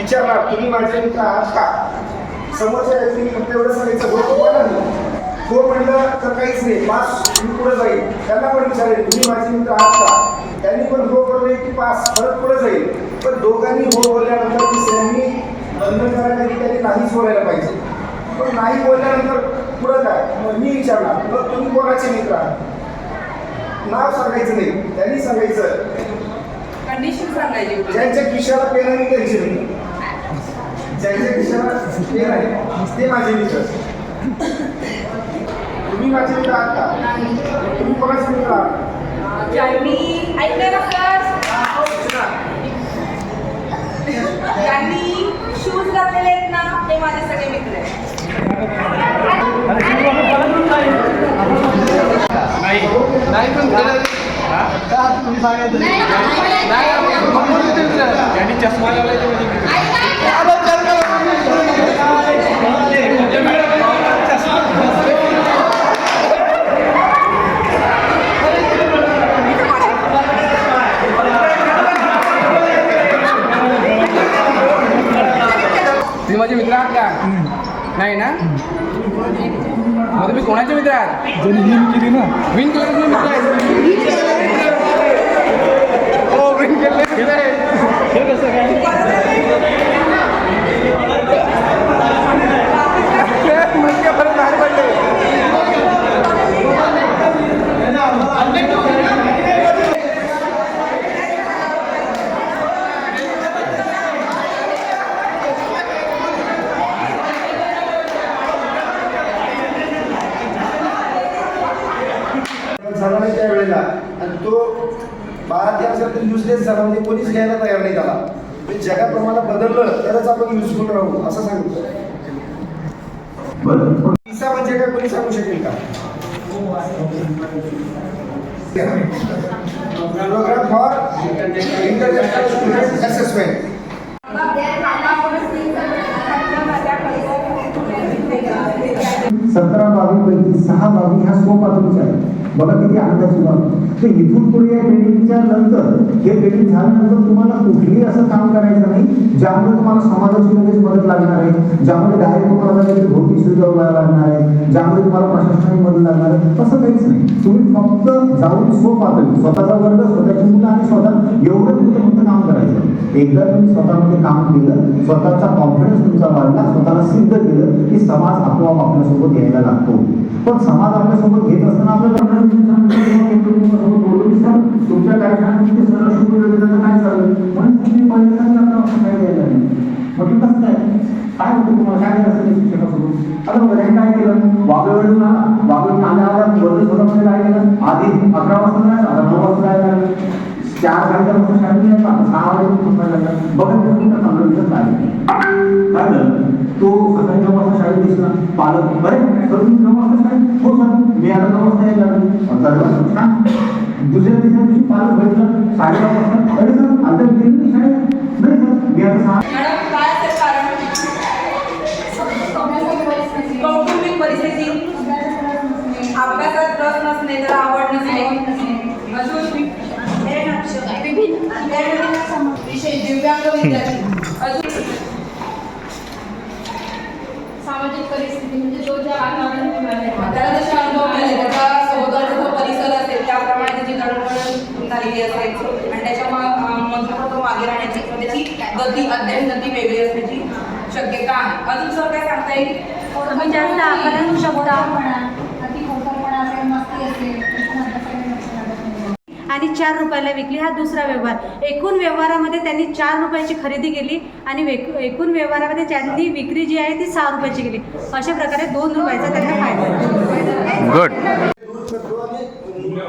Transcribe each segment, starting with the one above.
विचारणार तुम्ही माझे मित्र आहात का? समोरच्या व्यक्तीने फक्त एवढं सांगायचं हो किंवा नाही हो म्हणलं तर काहीच नाही पास मी पुढे जाईल त्यांना पण विचारेल तुम्ही माझे मित्र आहात का? त्यांनी पण हो बोलले की पास परत पुढे जाईल पण दोघांनी हो बोलल्यानंतर तिसऱ्यांनी बंधनकारक त्यांनी नाहीच बोलायला पाहिजे. पण नाही बोलल्यानंतर पुढं काय? मग मी विचारणार मग तुम्ही कोणाचे मित्र आहात? नाव सांगायचं नाही त्यांनी सांगायचं. कंडिशन सांगायची. ज्यांच्या खिशाला पेन आहे त्यांचे नाही ज्यांच्या खिशाला पेन आहे. ते माझे मित्र. तुम्ही माझे मित्र आहात का? तुम्ही कोणाचे मित्र आहात? ज्यांनी ऐकलं ना सर ज्यांनी शूज घातलेले आहेत ना ते माझे सगळे मित्र आहेत. नाही. पण तुम्ही सांगायचं त्यांनी चष्मा लावलाय तुम्ही माझे मित्र आहात का? नाही. ना? मग तुम्ही कोणाचे मित्र आहात? हिम केली ना. विन केले मित्र आहेत हो विन केले केले हे कसं काय म्हणजे परत बाहेर पडले झाला नाही त्यावेळेला आणि तो बारा तेरा तर युजलेस झाला म्हणजे कोणीच घ्यायला तयार नाही त्याला. म्हणजे जगाप्रमाणे बदललं तरच आपण युजफुल राहू असं सांगितलं विसा म्हणजे काय कोणी सांगू शकेल का? Programme for international student assessment सतरा बावी पैकी सहा बावी ह्या स्वपातळीच्या आहेत. बघा किती अंदाज बाब तर इथून पुढे या बिल्डिंगच्या नंतर हे बिल्डिंग झाल्यानंतर तुम्हाला कुठलीही असं काम करायचं नाही ज्यामुळे तुम्हाला समाजाची लगेच मदत लागणार आहे ज्यामुळे डायरेक्ट तुम्हाला लगेच भौतिक सुविधा उभारायला लागणार आहे ज्यामुळे तुम्हाला प्रशासनाची मदत लागणार आहे तसं काहीच नाही. तुम्ही फक्त जाऊन स्वपातळी स्वतःचा वर्ग स्वतःची मुलं आणि स्वतः एवढं तुमचं फक्त काम करायचं एकदा तुम्ही स्वतःमध्ये काम केलं स्वतःचा कॉन्फिडन्स तुमचा वाढला स्वतःला सिद्ध केलं की समाज आपोआप आपल्यासोबत यायला लागतो. पण समाज आपल्यासोबत घेत असताना आपल्याला तुमच्या कार्यक्रमात काय चाललं म्हणून तुम्ही पहिल्यांदा आपल्याला काय द्यायला नाही. म्हटलं कसं काय? काय होतं तुम्हाला? काय करायचं ते शिक्षकासोबत? आता बघा काय केलं? वागवेळून वागवेळून आल्यावर बदल स्वतःमध्ये काय केलं आधी अकरा वाजता जायचं आता नऊ वाजता जायला लागलं चार साडेचार वाजता शाळेत यायचा. झोपायला लागला दिसत नाही तो सकाळी नऊ वाजता शाळेत दिसला पालक बरे सर तुम्ही नऊ वाजता शाळेत हो सर मी आता नऊ वाजता यायला लागलो दुसऱ्या तिसऱ्या दिवशी पालक भेटलं साडेनऊ वाजता अरे सर आता गेली नाही शाळेत नाही सर मी आता सहा अभ्यासात रस नसणे आवड नसणे अजून विषय दिव्यांग विद्यार्थी. सामाजिक परिस्थिती म्हणजे जो ज्या आधाराने मिळाले त्याला जसे अनुभव मिळाले त्याचा सभोवतालचा जो परिसर असेल त्याप्रमाणे त्याची दळणवळण झालेली असेल. आणि त्याच्या मधून तो मागे राहण्याची किंवा त्याची गती अध्ययन गती वेगळी असण्याची शक्यता आहे. अजून सर काय सांगता येईल तुम्ही आणि चार रुपयाला विकली हा दुसरा व्यवहार एकूण व्यवहारामध्ये त्यांनी चार रुपयाची खरेदी केली आणि वेक- एकूण व्यवहारामध्ये त्यांनी विक्री जी आहे ती सहा रुपयाची केली अशा प्रकारे दोन रुपयाचा त्यांना फायदा. गुड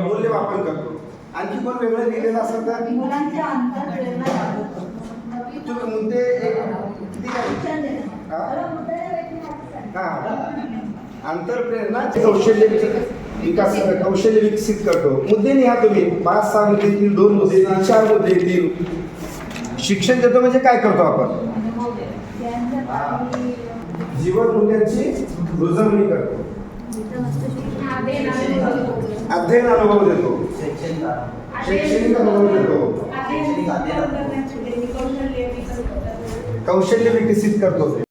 मूल्यमापन करतो आणखी पण वेगळं लिहिलेलं असेल तर तुम्ही मुद्दे एक किती काय? हा? हा. आंतरप्रेरणा कौशल्य विकास कौशल्य विकसित करतो. मुद्दे लिहा तुम्ही पाच सहा मुद्दे येतील दोन मुद्दे येतील चार मुद्दे येतील शिक्षण देतो म्हणजे काय करतो आपण? जीवन मूल्यांची रुजवणी करतो. अध्ययन अनुभव देतो. शैक्षणिक अनुभव देतो. कौशल्य विकसित करतो.